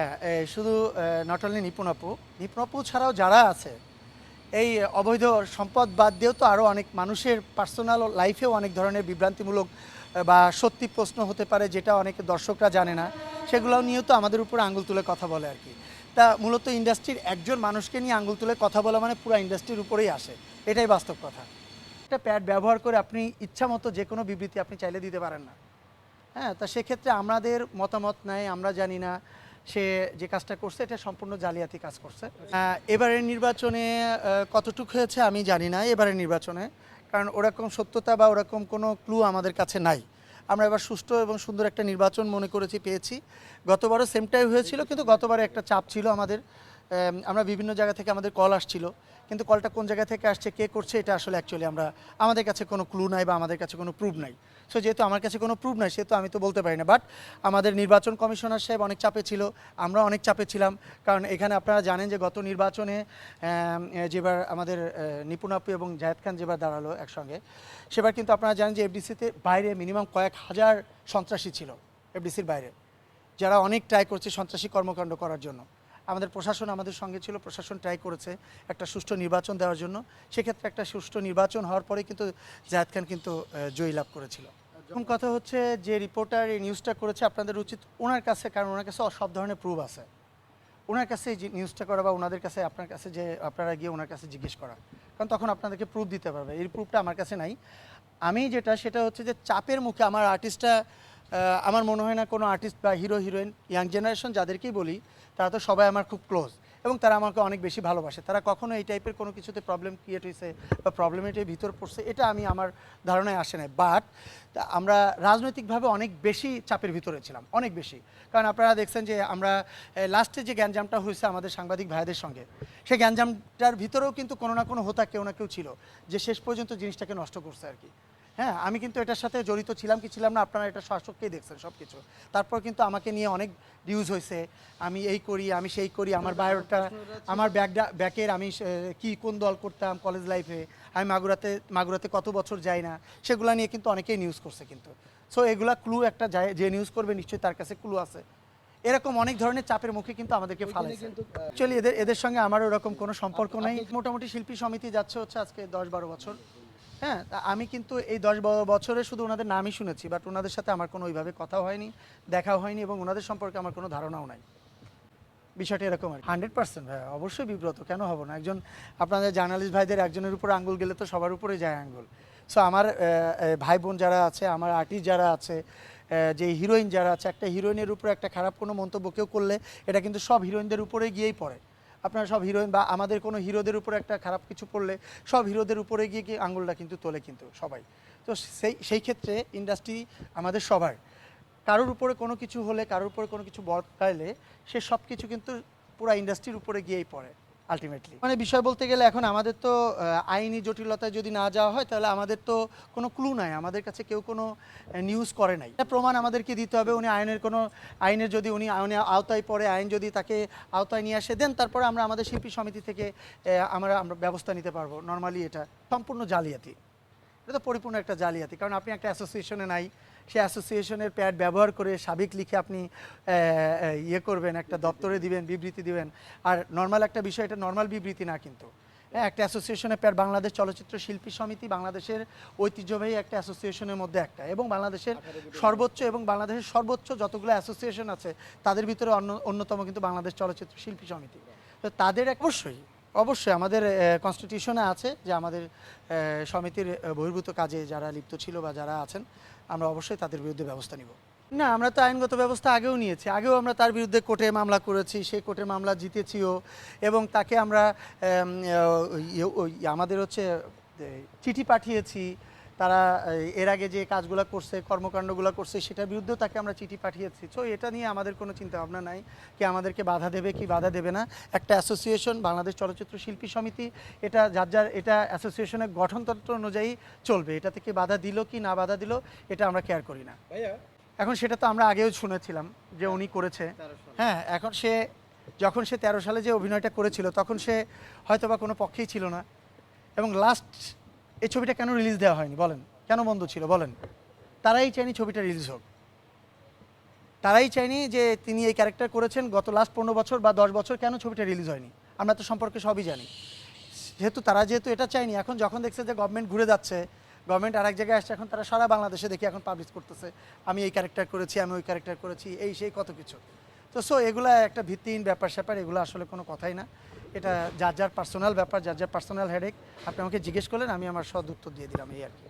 হ্যাঁ, শুধু not only নিপুণ আপু নিপুণ আপু ছাড়াও যারা আছে এই অবৈধ সম্পদ বাদ দিয়েও তো আরও অনেক মানুষের পার্সোনাল লাইফেও অনেক ধরনের বিভ্রান্তিমূলক বা সত্যি প্রশ্ন হতে পারে যেটা অনেকে দর্শকরা জানে না সেগুলো নিয়েও তো আমাদের উপর আঙুল তুলে কথা বলে আর কি। তা মূলত ইন্ডাস্ট্রির একজন মানুষকে নিয়ে আঙুল তুলে কথা বলা মানে পুরো ইন্ডাস্ট্রির উপরেই আসে এটাই বাস্তব কথা। একটা প্যাড ব্যবহার করে আপনি ইচ্ছা মতো যে কোনো বিবৃতি আপনি চাইলে দিতে পারেন না। হ্যাঁ তা সেক্ষেত্রে আমাদের মতামত নাই আমরা জানি না সে যে কাজটা করছে এটা সম্পূর্ণ জালিয়াতি কাজ করছে। এবারের নির্বাচনে কতটুকু হয়েছে আমি জানি না এবারের নির্বাচনে কারণ ওরকম সত্যতা বা ওরকম কোনো ক্লু আমাদের কাছে নাই। আমরা এবার সুষ্ঠু এবং সুন্দর একটা নির্বাচন মনে করেছি পেয়েছি। গতবারও সেমটাই হয়েছিল কিন্তু গতবারে একটা চাপ ছিল আমাদের। আম, আমরা বিভিন্ন জায়গা থেকে আমাদের কল আসছিল। কিন্তু কলটা কোন জায়গা থেকে আসছে, কে করছে, এটা আসলে অ্যাকচুয়ালি আমরা আমাদের কাছে কোনো ক্লু নাই বা আমাদের কাছে কোনো প্রুফ নাই। সো যেহেতু আমার কাছে কোনো প্রুফ নাই, সেহেতু আমি তো বলতে পারি না। বাট আমাদের নির্বাচন কমিশনার সাহেব অনেক চাপে ছিল, আমরা অনেক চাপে ছিলাম। কারণ এখানে আপনারা জানেন যে গত নির্বাচনে যেবার আমাদের নিপুণ আপু এবং জাহেদ খান যেবার দাঁড়াল একসঙ্গে, সেবার কিন্তু আপনারা জানেন যে এফডিসিতে বাইরে মিনিমাম কয়েক হাজার সন্ত্রাসী ছিল এফডিসির বাইরে। যারা অনেক ট্রাই করছে সন্ত্রাসী কর্মকাণ্ড করার জন্য। আমাদের প্রশাসন আমাদের সঙ্গে ছিল, প্রশাসন ট্রাই করেছে একটা সুষ্ঠু নির্বাচন দেওয়ার জন্য। সেক্ষেত্রে একটা সুষ্ঠু নির্বাচন হওয়ার পরে কিন্তু জায়দ খান কিন্তু জয়ী লাভ করেছিল। এখন কথা হচ্ছে যে রিপোর্টার এই নিউজটা করেছে, আপনাদের উচিত ওনার কাছে, কারণ ওনার কাছে সব ধরনের প্রুফ আছে। ওনার কাছে যে নিউজটা করা বা ওনাদের কাছে, আপনার কাছে যে, আপনারা গিয়ে ওনার কাছে জিজ্ঞেস করা। কারণ তখন আপনাদেরকে প্রুফ দিতে পারবে, এই প্রুফটা আমার কাছে নাই। আমি যেটা, সেটা হচ্ছে যে চাপের মুখে আমার আর্টিস্টটা আমার মনে হয় না কোনো আর্টিস্ট বা হিরো হিরোইন ইয়াং জেনারেশন যাদেরকেই বলি, তারা তো সবাই আমার খুব ক্লোজ এবং তারা আমাকে অনেক বেশি ভালোবাসে। তারা কখনো এই টাইপের কোনো কিছুতে প্রবলেম ক্রিয়েট হয়েছে বা প্রবলেমেটির ভিতর পড়ছে, এটা আমি আমার ধারণায় আসে না বাট আমরা রাজনৈতিকভাবে অনেক বেশি চাপের ভিতরে ছিলাম, অনেক বেশি। কারণ আপনারা দেখছেন যে আমরা লাস্টে যে গ্যাঞ্জামটা হয়েছে আমাদের সাংবাদিক ভাইদের সঙ্গে, সেই গ্যাঞ্জামটার ভিতরেও কিন্তু কোনো না কোনো হোতা কেউ না কেউ ছিল, যে শেষ পর্যন্ত জিনিসটাকে নষ্ট করছে আর কি। হ্যাঁ আমি কিন্তু এটার সাথে জড়িত ছিলাম কি ছিলাম না আপনারা এটা শাসককেই দেখছেন সব কিছু তারপর কিন্তু আমাকে নিয়ে অনেক নিউজ হয়েছে আমি এই করি আমি সেই করি আমার বায়োটা আমার ব্যাকডা ব্যাকের আমি কি কোন দল করতাম কলেজ লাইফে আমি মাগুরাতে মাগুরাতে কত বছর যাই না সেগুলো নিয়ে কিন্তু অনেকেই নিউজ করছে কিন্তু। সো এগুলা ক্লু একটা যায় যে নিউজ করবে নিশ্চয়ই তার কাছে ক্লু আছে। এরকম অনেক ধরনের চাপের মুখে কিন্তু আমাদেরকে ফালাইছে। অ্যাকচুয়ালি এদের এদের সঙ্গে আমার ওরকম কোনো সম্পর্ক নেই। মোটামুটি শিল্পী সমিতি যাচ্ছে হচ্ছে আজকে দশ বারো বছর। হ্যাঁ আমি কিন্তু এই দশ বছরে শুধু ওনাদের নামই শুনেছি বাট ওনাদের সাথে আমার কোনো ওইভাবে কথা হয়নি, দেখাও হয়নি এবং ওনাদের সম্পর্কে আমার কোনো ধারণাও নাই। বিষয়টা এরকম আর হান্ড্রেড পার্সেন্ট ভাই অবশ্যই বিব্রত, কেন হব না? একজন আপনাদের জার্নালিস্ট ভাইদের একজনের উপর আঙ্গুল গেলে তো সবার উপরে যায় আঙ্গুল। সো আমার ভাই বোন যারা আছে, আমার আর্টিস্ট যারা আছে যে হিরোইন যারা আছে, একটা হিরোইনের উপরে একটা খারাপ কোনো মন্তব্য কেউ করলে, এটা কিন্তু সব হিরোইনদের উপরে গিয়েই পড়ে। আপনারা সব হিরোইন বা আমাদের কোনো হিরোদের উপরে একটা খারাপ কিছু পড়লে সব হিরোদের উপরে গিয়ে কি আঙুলটা কিন্তু তোলে কিন্তু সবাই। তো সেই সেই ক্ষেত্রে ইন্ডাস্ট্রি আমাদের সবার। কারোর উপরে কোনো কিছু হলে, কারোর উপরে কোনো কিছু বদলাইলে সে সব কিছু কিন্তু পুরো ইন্ডাস্ট্রির উপরে গিয়েই পড়ে। আলটিমেটলি মানে বিষয় বলতে গেলে এখন আমাদের তো আইনি জটিলতায় যদি না যাওয়া হয়, তাহলে আমাদের তো কোনো ক্লু নাই। আমাদের কাছে কেউ কোনো নিউজ করে নাই। প্রমাণ আমাদেরকে দিতে হবে। উনি আইনের কোনো, আইনের যদি উনি আইনের আওতায় পড়ে, আইন যদি তাকে আওতায় নিয়ে আসে, দেন তারপরে আমরা আমাদের শিল্পী সমিতি থেকে আমরা আমরা ব্যবস্থা নিতে পারব। নর্মালি এটা সম্পূর্ণ জালিয়াতি। এটা তো পরিপূর্ণ একটা জালিয়াতি। কারণ আপনি একটা অ্যাসোসিয়েশনে নাই সেই অ্যাসোসিয়েশনের প্যাড ব্যবহার করে সাবিক লিখে আপনি ইয়ে করবেন, একটা দপ্তরে দিবেন, বিবৃতি দিবেন। আর নর্মাল একটা বিষয়, এটা নর্মাল বিবৃতি না কিন্তু। হ্যাঁ একটা অ্যাসোসিয়েশনের প্যাড বাংলাদেশ চলচ্চিত্র শিল্পী সমিতি বাংলাদেশের ঐতিহ্যবাহী একটা অ্যাসোসিয়েশনের মধ্যে একটা এবং বাংলাদেশের সর্বোচ্চ এবং বাংলাদেশের সর্বোচ্চ যতগুলো অ্যাসোসিয়েশন আছে, তাদের ভিতরে অন্য, অন্যতম কিন্তু বাংলাদেশ চলচ্চিত্র শিল্পী সমিতি। তো তাদের অবশ্যই অবশ্যই আমাদের কনস্টিটিউশনে আছে যে আমাদের সমিতির বহির্ভূত কাজে যারা লিপ্ত ছিল বা যারা আছেন, আমরা অবশ্যই তাদের বিরুদ্ধে ব্যবস্থা নিব। না, আমরা তো আইনগত ব্যবস্থা আগেও নিয়েছি। আগেও আমরা তার বিরুদ্ধে কোর্টে মামলা করেছি সেই কোর্টে মামলা জিতেছিও এবং তাকে আমরা আমাদের হচ্ছে চিঠি পাঠিয়েছি তারা এর আগে যে কাজগুলো করছে কর্মকাণ্ডগুলো করছে সেটার বিরুদ্ধেও তাকে আমরা চিঠি পাঠিয়েছি। তো এটা নিয়ে আমাদের কোনো চিন্তা ভাবনা নাই কি আমাদেরকে বাধা দেবে কি বাধা দেবে না। একটা অ্যাসোসিয়েশন বাংলাদেশ চলচ্চিত্র শিল্পী সমিতি এটা যার যার এটা অ্যাসোসিয়েশনের গঠনতন্ত্র অনুযায়ী চলবে। এটা থেকে বাধা দিল কি না বাধা দিল এটা আমরা কেয়ার করি না। এখন সেটা তো আমরা আগেও শুনেছিলাম যে উনি করেছে। হ্যাঁ এখন সে যখন সে তেরো সালে যে অভিনয়টা করেছিল তখন সে হয়তো বা কোনো পক্ষেই ছিল না। এবং লাস্ট এই ছবিটা কেন রিলিজ দেওয়া হয়নি? বলেন। কেন বন্ধ ছিল? বলেন। তারাই চায়নি ছবিটা রিলিজ হোক। তারাই চায়নি যে তিনি এই ক্যারেক্টার করেছেন গত লাস্ট পনেরো বছর বা দশ বছর কেন ছবিটা রিলিজ হয়নি? আমরা তো সম্পর্কে সবই জানি। যেহেতু তারা যেহেতু এটা চায়নি, এখন যখন দেখছে যে গভর্নমেন্ট ঘুরে যাচ্ছে গভর্নমেন্ট আরেক জায়গায় আসছে, এখন তারা সারা বাংলাদেশে দেখি এখন পাবলিশ করতেছে, আমি এই ক্যারেক্টার করেছি, আমি ওই ক্যারেক্টার করেছি, এই সেই কত কিছু। তো সো এগুলা একটা ভিত্তিহীন ব্যাপার স্যাপার, এগুলো আসলে কোনো কথাই না। এটা যার যার পার্সোনাল ব্যাপার, যার যার পার্সোনাল হেডেক আপনি আমাকে জিজ্ঞেস করলেন, আমি আমার সদ উত্তর দিয়ে দিলাম, এই আর কি।